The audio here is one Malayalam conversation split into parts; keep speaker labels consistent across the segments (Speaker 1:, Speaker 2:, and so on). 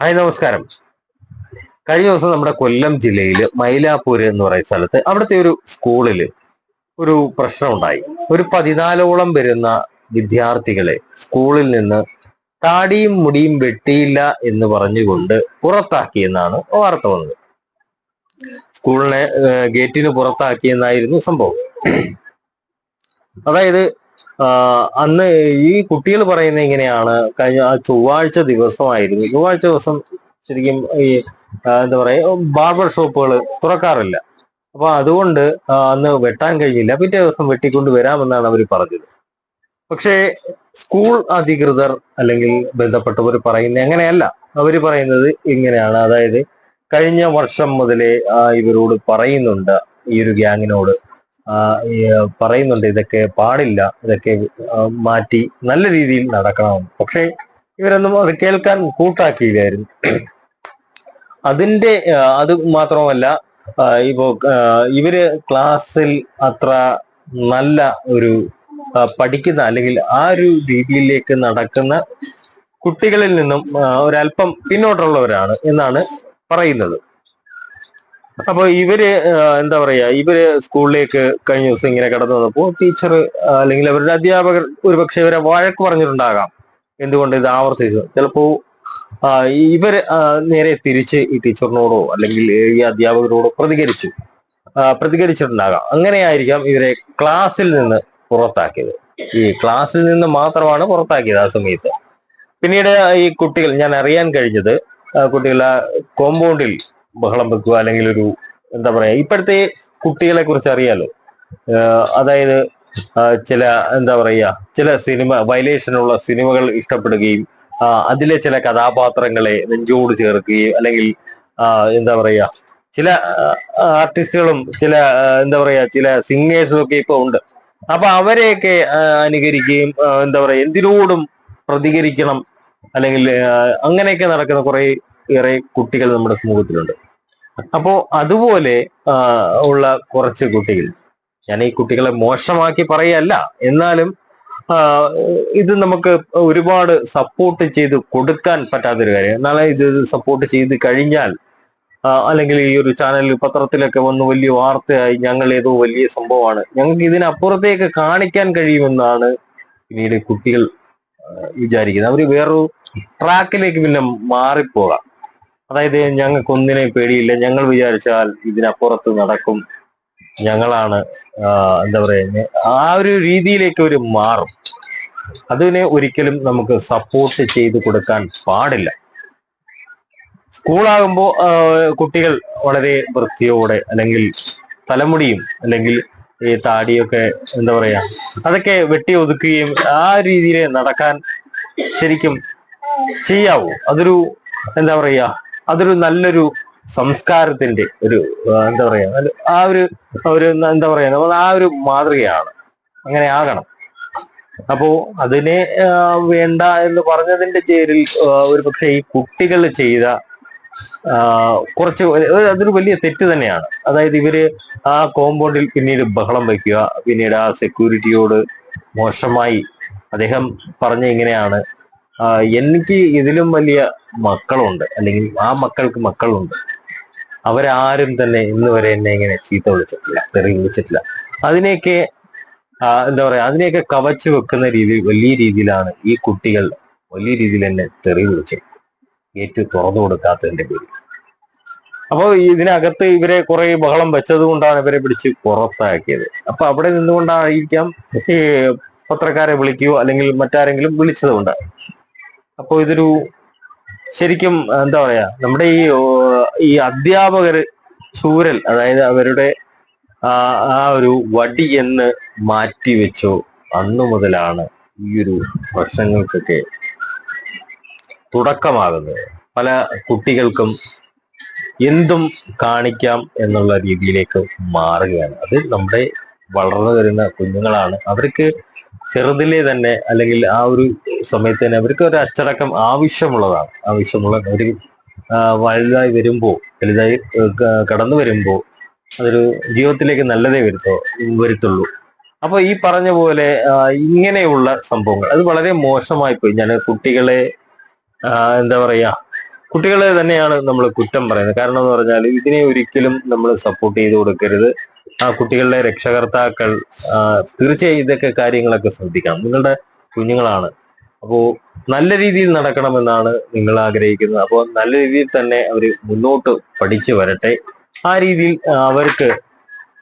Speaker 1: ഹായ് നമസ്കാരം. കഴിഞ്ഞ ദിവസം നമ്മുടെ കൊല്ലം ജില്ലയിൽ മൈലാപ്പൂര് എന്ന് പറയുന്ന സ്ഥലത്ത് അവിടുത്തെ ഒരു സ്കൂളിൽ ഒരു പ്രശ്നം ഉണ്ടായി. ഒരു പതിനാലോളം വരുന്ന വിദ്യാർത്ഥികളെ സ്കൂളിൽ നിന്ന് താടിയും മുടിയും വെട്ടിയില്ല എന്ന് പറഞ്ഞുകൊണ്ട് പുറത്താക്കിയെന്നാണ് വാർത്ത വന്നത്. സ്കൂളിനെ ഗേറ്റിന് പുറത്താക്കിയെന്നായിരുന്നു സംഭവം. അതായത് അന്ന് ഈ കുട്ടികൾ പറയുന്നത് ഇങ്ങനെയാണ്. കഴിഞ്ഞ ആ ചൊവ്വാഴ്ച ദിവസമായിരുന്നു. ചൊവ്വാഴ്ച ദിവസം ശരിക്കും ഈ എന്താ പറയാ ബാർബർ ഷോപ്പുകൾ തുറക്കാറില്ല. അപ്പൊ അതുകൊണ്ട് അന്ന് വെട്ടാൻ കഴിഞ്ഞില്ല പിറ്റേ ദിവസം വെട്ടിക്കൊണ്ട് വരാമെന്നാണ് അവർ പറഞ്ഞത്. പക്ഷേ സ്കൂൾ അധികൃതർ അല്ലെങ്കിൽ ബന്ധപ്പെട്ടവർ പറയുന്നത് അങ്ങനെയല്ല. അവർ പറയുന്നത് ഇങ്ങനെയാണ്. അതായത് കഴിഞ്ഞ വർഷം മുതലേ ഇവരോട് പറയുന്നുണ്ട് ഈ ഒരു ഗ്യാങ്ങിനോട്. പറയുന്നുണ്ട് ഇതൊക്കെ പാടില്ല ഇതൊക്കെ മാറ്റി നല്ല രീതിയിൽ നടക്കണം. പക്ഷെ ഇവരൊന്നും അത് കേൾക്കാൻ കൂട്ടാക്കിയില്ലായിരുന്നു. അതിന്റെ അത് മാത്രമല്ല ഇപ്പോ ഇവർ ക്ലാസ്സിൽ അത്ര നല്ല ഒരു പഠിക്കുന്ന അല്ലെങ്കിൽ ആ ഒരു രീതിയിലേക്ക് നടക്കുന്ന കുട്ടികളിൽ നിന്നും ഒരല്പം പിന്നോട്ടുള്ളവരാണ് എന്നാണ് പറയുന്നത്. അപ്പൊ ഇവർ എന്താ പറയാ ഇവർ സ്കൂളിലേക്ക് കഴിഞ്ഞ ദിവസം ഇങ്ങനെ കടന്നു വന്നപ്പോ ടീച്ചർ അല്ലെങ്കിൽ അവരുടെ അധ്യാപകർ ഒരുപക്ഷെ ഇവരെ വഴക്ക് പറഞ്ഞിട്ടുണ്ടാകാം. എന്തുകൊണ്ട് ഇത് ആവർത്തിച്ചു ചിലപ്പോ ഇവർ നേരെ തിരിച്ച് ഈ ടീച്ചറിനോടോ അല്ലെങ്കിൽ ഈ അധ്യാപകരോടോ പ്രതികരിച്ചു. പ്രതികരിച്ചിട്ടുണ്ടാകാം. അങ്ങനെയായിരിക്കാം ഇവരെ ക്ലാസ്സിൽ നിന്ന് പുറത്താക്കിയത്. ഈ ക്ലാസ്സിൽ നിന്ന് മാത്രമാണ് പുറത്താക്കിയത് ആ സമയത്ത്. പിന്നീട് ഈ കുട്ടികൾ ഞാൻ അറിയാൻ കഴിഞ്ഞത് കുട്ടികൾ കോമ്പൗണ്ടിൽ ബഹളം വെക്കുക അല്ലെങ്കിൽ ഒരു എന്താ പറയാ ഇപ്പോഴത്തെ കുട്ടികളെ കുറിച്ച് അറിയാലോ. അതായത് ചില എന്താ പറയാ ചില സിനിമ വയലേഷനുള്ള സിനിമകൾ ഇഷ്ടപ്പെടുകയും അതിലെ ചില കഥാപാത്രങ്ങളെ നെഞ്ചോട് ചേർക്കുകയും അല്ലെങ്കിൽ എന്താ പറയാ ചില ആർട്ടിസ്റ്റുകളും ചില എന്താ പറയാ ചില സിംഗേഴ്സും ഒക്കെ ഇപ്പൊ ഉണ്ട്. അപ്പൊ അവരെയൊക്കെ അനുകരിക്കുകയും എന്താ പറയാ എന്തിനോടും പ്രതികരിക്കണം അല്ലെങ്കിൽ അങ്ങനെയൊക്കെ നടക്കുന്ന കുറെ ഏറെ കുട്ടികൾ നമ്മുടെ സമൂഹത്തിലുണ്ട്. അപ്പോ അതുപോലെ ഉള്ള കുറച്ച് കുട്ടികൾ. ഞാൻ ഈ കുട്ടികളെ മോശമാക്കി പറയല്ല. എന്നാലും ഇത് നമുക്ക് ഒരുപാട് സപ്പോർട്ട് ചെയ്ത് കൊടുക്കാൻ പറ്റാത്തൊരു കാര്യം. നാളെ ഇത് സപ്പോർട്ട് ചെയ്ത് കഴിഞ്ഞാൽ അല്ലെങ്കിൽ ഈ ഒരു ചാനലിൽ പത്രത്തിലൊക്കെ വന്ന് വലിയ വാർത്തയായി ഞങ്ങൾ ഏതോ വലിയ സംഭവമാണ്. ഞങ്ങൾക്ക് ഇതിനപ്പുറത്തേക്ക് കാണിക്കാൻ കഴിയുമെന്നാണ് പിന്നീട് കുട്ടികൾ വിചാരിക്കുന്നത്. അവർ വേറൊരു ട്രാക്കിലേക്ക് പിന്നെ മാറിപ്പോകാം. അതായത് ഞങ്ങൾക്ക് ഒന്നിനെയും പേടിയില്ല. ഞങ്ങൾ വിചാരിച്ചാൽ ഇതിനപ്പുറത്ത് നടക്കും. ഞങ്ങളാണ് എന്താ പറയുക ആ ഒരു രീതിയിലേക്ക് ഒരു മാറും. അതിനെ ഒരിക്കലും നമുക്ക് സപ്പോർട്ട് ചെയ്ത് കൊടുക്കാൻ പാടില്ല. സ്കൂളാകുമ്പോൾ കുട്ടികൾ വളരെ വൃത്തിയോടെ അല്ലെങ്കിൽ തലമുടിയും അല്ലെങ്കിൽ ഈ താടിയൊക്കെ എന്താ പറയാ അതൊക്കെ വെട്ടി ഒതുക്കുകയും ആ രീതിയിൽ നടക്കാൻ ശരിക്കും ചെയ്യാവൂ. അതൊരു എന്താ പറയാ അതൊരു നല്ലൊരു സംസ്കാരത്തിന്റെ ഒരു എന്താ പറയാ ആ ഒരു ഒരു എന്താ പറയാ ആ ഒരു മാതൃകയാണ്. അങ്ങനെ ആകണം. അപ്പോ അതിനെ വേണ്ട എന്ന് പറഞ്ഞതിന്റെ പേരിൽ ഒരു പക്ഷേ ഈ കുട്ടികൾ ചെയ്ത കുറച്ച് അതൊരു വലിയ തെറ്റ് തന്നെയാണ്. അതായത് ഇവർ ആ കോമ്പൗണ്ടിൽ പിന്നീട് ബഹളം വയ്ക്കുക പിന്നീട് ആ സെക്യൂരിറ്റിയോട് മോശമായി അദ്ദേഹം പറഞ്ഞ ഇങ്ങനെയാണ്. എനിക്ക് ഇതിലും വലിയ മക്കളുണ്ട്. അല്ലെങ്കിൽ ആ മക്കൾക്ക് മക്കളുണ്ട്. അവരാരും തന്നെ ഇന്ന് വരെ എന്നെ ഇങ്ങനെ ചീത്ത വിളിച്ചിട്ടില്ല തെറി വിളിച്ചിട്ടില്ല. അതിനെയൊക്കെ എന്താ പറയാ അതിനെയൊക്കെ കവച്ചു വെക്കുന്ന രീതിയിൽ വലിയ രീതിയിലാണ് ഈ കുട്ടികൾ വലിയ രീതിയിൽ എന്നെ തെറി വിളിച്ചത് ഏറ്റു തുറന്നു കൊടുക്കാത്തതിന്റെ പേര്. അപ്പൊ ഇതിനകത്ത് ഇവരെ കുറെ ബഹളം വെച്ചത് കൊണ്ടാണ് ഇവരെ പിടിച്ച് പുറത്താക്കിയത്. അപ്പൊ അവിടെ നിന്നുകൊണ്ടായിരിക്കാം ഈ പത്രക്കാരെ വിളിക്കുകയോ അല്ലെങ്കിൽ മറ്റാരെങ്കിലും വിളിച്ചത് കൊണ്ട് അപ്പൊ ഇതൊരു ശരിക്കും എന്താ പറയാ നമ്മുടെ ഈ ഈ അധ്യാപകര് ചൂരൽ അതായത് അവരുടെ ആ ഒരു വടി എന്ന് മാറ്റി വെച്ചോ അന്നു മുതലാണ് ഈ ഒരു പ്രശ്നങ്ങൾക്കൊക്കെ തുടക്കമാകുന്നത്. പല കുട്ടികൾക്കും എന്തും കാണിക്കാം എന്നുള്ള രീതിയിലേക്ക് മാറുകയാണ്. അത് നമ്മുടെ വളർന്നു വരുന്ന കുഞ്ഞുങ്ങളാണ്. അവർക്ക് ചെറുതിലെ തന്നെ അല്ലെങ്കിൽ ആ ഒരു സമയത്ത് തന്നെ അവർക്ക് ഒരു അച്ചടക്കം ആവശ്യമുള്ളതാണ്. ആവശ്യമുള്ള ഒരു വലുതായി വരുമ്പോ വലുതായി കടന്നു വരുമ്പോ അതൊരു ജീവിതത്തിലേക്ക് നല്ലതേ വരുത്തോ വരുത്തുള്ളൂ. അപ്പൊ ഈ പറഞ്ഞ പോലെ ഇങ്ങനെയുള്ള സംഭവങ്ങൾ അത് വളരെ മോശമായി പോയി. ഞാൻ കുട്ടികളെ എന്താ പറയാ കുട്ടികളെ തന്നെയാണ് നമ്മൾ കുറ്റം പറയുന്നത്. കാരണം എന്ന് പറഞ്ഞാൽ ഇതിനെ ഒരിക്കലും നമ്മൾ സപ്പോർട്ട് ചെയ്ത് കൊടുക്കരുത്. ആ കുട്ടികളുടെ രക്ഷകർത്താക്കൾ തീർച്ചയായും ഇതൊക്കെ കാര്യങ്ങളൊക്കെ ശ്രദ്ധിക്കണം. നിങ്ങളുടെ കുഞ്ഞുങ്ങളാണ്. അപ്പോൾ നല്ല രീതിയിൽ നടക്കണമെന്നാണ് നിങ്ങൾ ആഗ്രഹിക്കുന്നത്. അപ്പോൾ നല്ല രീതിയിൽ തന്നെ അവർ മുന്നോട്ട് പഠിച്ചു വരട്ടെ. ആ രീതിയിൽ അവർക്ക്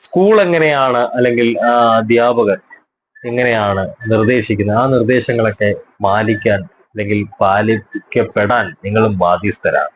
Speaker 1: സ്കൂൾ എങ്ങനെയാണ് അല്ലെങ്കിൽ അധ്യാപകർ എങ്ങനെയാണ് നിർദ്ദേശിക്കുന്നത്? ആ നിർദ്ദേശങ്ങളൊക്കെ പാലിക്കാൻ അല്ലെങ്കിൽ പാലിക്കപ്പെടാൻ നിങ്ങളും ബാധ്യസ്ഥരാണ്.